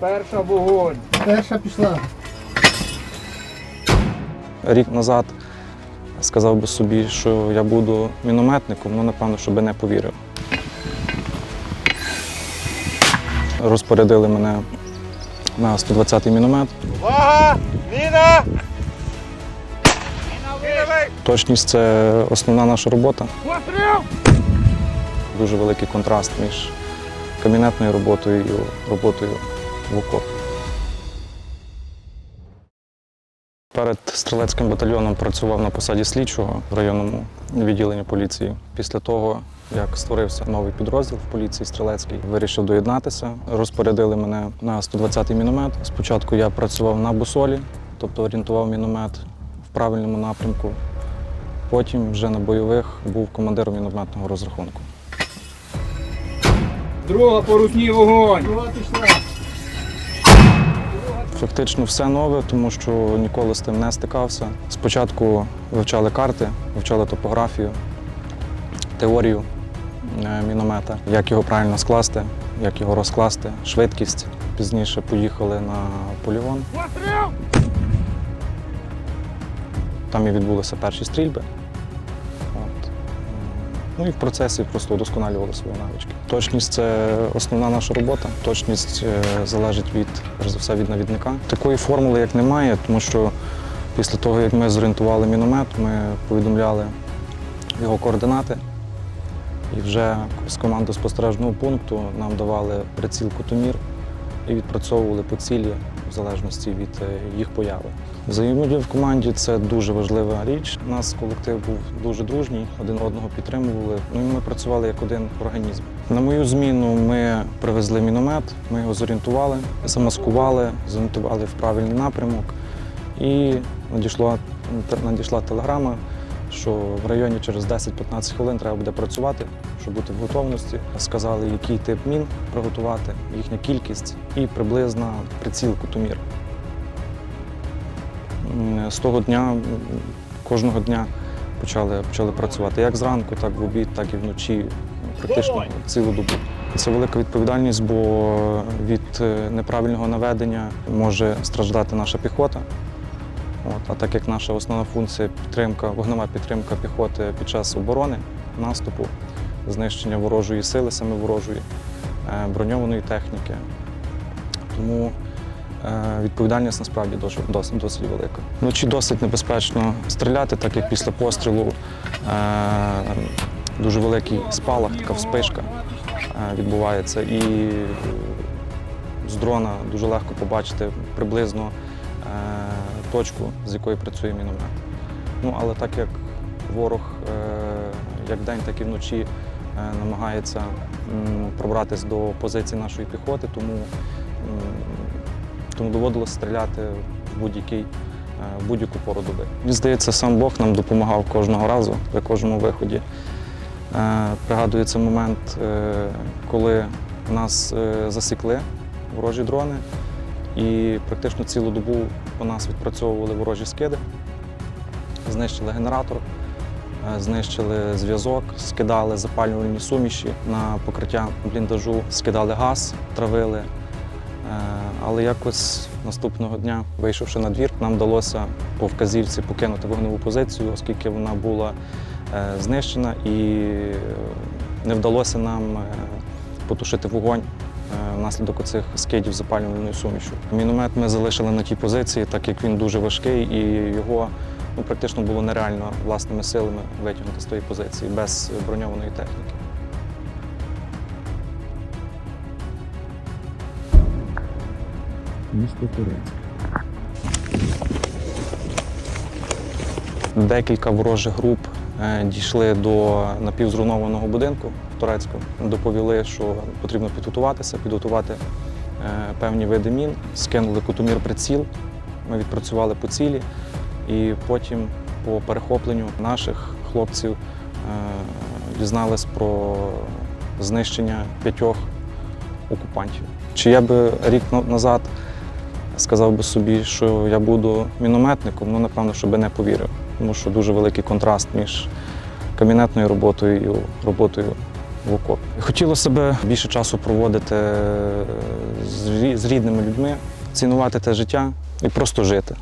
Перша вогонь. Перша пішла. Рік назад сказав би собі, що я буду мінометником, ну напевно, що би не повірив. Розпорядили мене на 120-й міномет. Увага! Міна! Міна Точність це основна наша робота. Дуже великий контраст між кабінетною роботою і роботою в окопі. Перед стрілецьким батальйоном працював на посаді слідчого в районному відділенні поліції. Після того, як створився новий підрозділ в поліції стрілецький, вирішив доєднатися. Розпорядили мене на 120-й міномет. Спочатку я працював на бусолі, тобто орієнтував міномет в правильному напрямку. Потім вже на бойових був командиром мінометного розрахунку. Друга по русні вогонь. Друга пішла. Фактично все нове, тому що ніколи з тим не стикався. Спочатку вивчали карти, вивчали топографію, теорію е, міномета, як його правильно скласти, як його розкласти, швидкість. Пізніше поїхали на полігон. Там і відбулися перші стрільби. Ну і в процесі просто удосконалювали свої навички. Точність це основна наша робота. Точність е, залежить від, перш за все, від навідника. Такої формули як немає, тому що після того, як ми зорієнтували міномет, ми повідомляли його координати. І вже з команди спостережного пункту нам давали приціл Кутомір і відпрацьовували по цілі залежності від е, їх появи. Взаємодія в команді це дуже важлива річ. У нас колектив був дуже дружній, один одного підтримували. Ну і ми працювали як один організм. На мою зміну ми привезли міномет, ми його зорієнтували, замаскували, зорієнтували в правильний напрямок. І надійшла, надійшла телеграма, що в районі через 10-15 хвилин треба буде працювати, щоб бути в готовності. Сказали, який тип мін приготувати, їхня кількість і приблизна приціл кутомір. З того дня, кожного дня почали, почали працювати як зранку, так в обід, так і вночі, практично цілу добу. Це велика відповідальність, бо від е, неправильного наведення може страждати наша піхота. От, а так як наша основна функція підтримка, вогнева підтримка піхоти під час оборони, наступу, знищення ворожої сили, саме ворожої, е, броньованої техніки. Тому е, відповідальність насправді досить, досить велика. Вночі досить небезпечно стріляти, так як після пострілу е, дуже великий спалах, така вспишка відбувається. І з дрона дуже легко побачити приблизно точку, з якої працює міномет. Ну, але так як ворог е, як день, так і вночі е, намагається м, пробратись до позицій нашої піхоти, тому, тому доводилося стріляти в будь-який. е, будь-яку пору доби. Мені здається, сам Бог нам допомагав кожного разу при кожному виході. Пригадується момент, коли нас засікли ворожі дрони, і практично цілу добу по нас відпрацьовували ворожі скиди, знищили генератор, е, знищили зв'язок, скидали запалювальні суміші на покриття бліндажу, скидали газ, травили. Е, Але якось наступного дня, вийшовши на двір, нам вдалося по вказівці покинути вогневу позицію, оскільки вона була е, знищена і не вдалося нам потушити вогонь внаслідок оцих скидів запалювальною сумішю. Міномет ми залишили на тій позиції, так як він дуже важкий, і його ну, практично було нереально власними силами витягнути з тої позиції без броньованої техніки. Місто Турецьк. Декілька ворожих груп е, дійшли до напівзруйнованого будинку Турецьку. Доповіли, що потрібно підготуватися, підготувати е, певні види мін, скинули кутомір приціл. Ми відпрацювали по цілі, і потім по перехопленню наших хлопців е, дізнались про знищення п'ятьох окупантів. Чи я би рік назад сказав би собі, що я буду мінометником, ну напевно, що би не повірив, тому що дуже великий контраст між кабінетною роботою і роботою в окопі. Хотілося б більше часу проводити з рідними людьми, цінувати те життя і просто жити.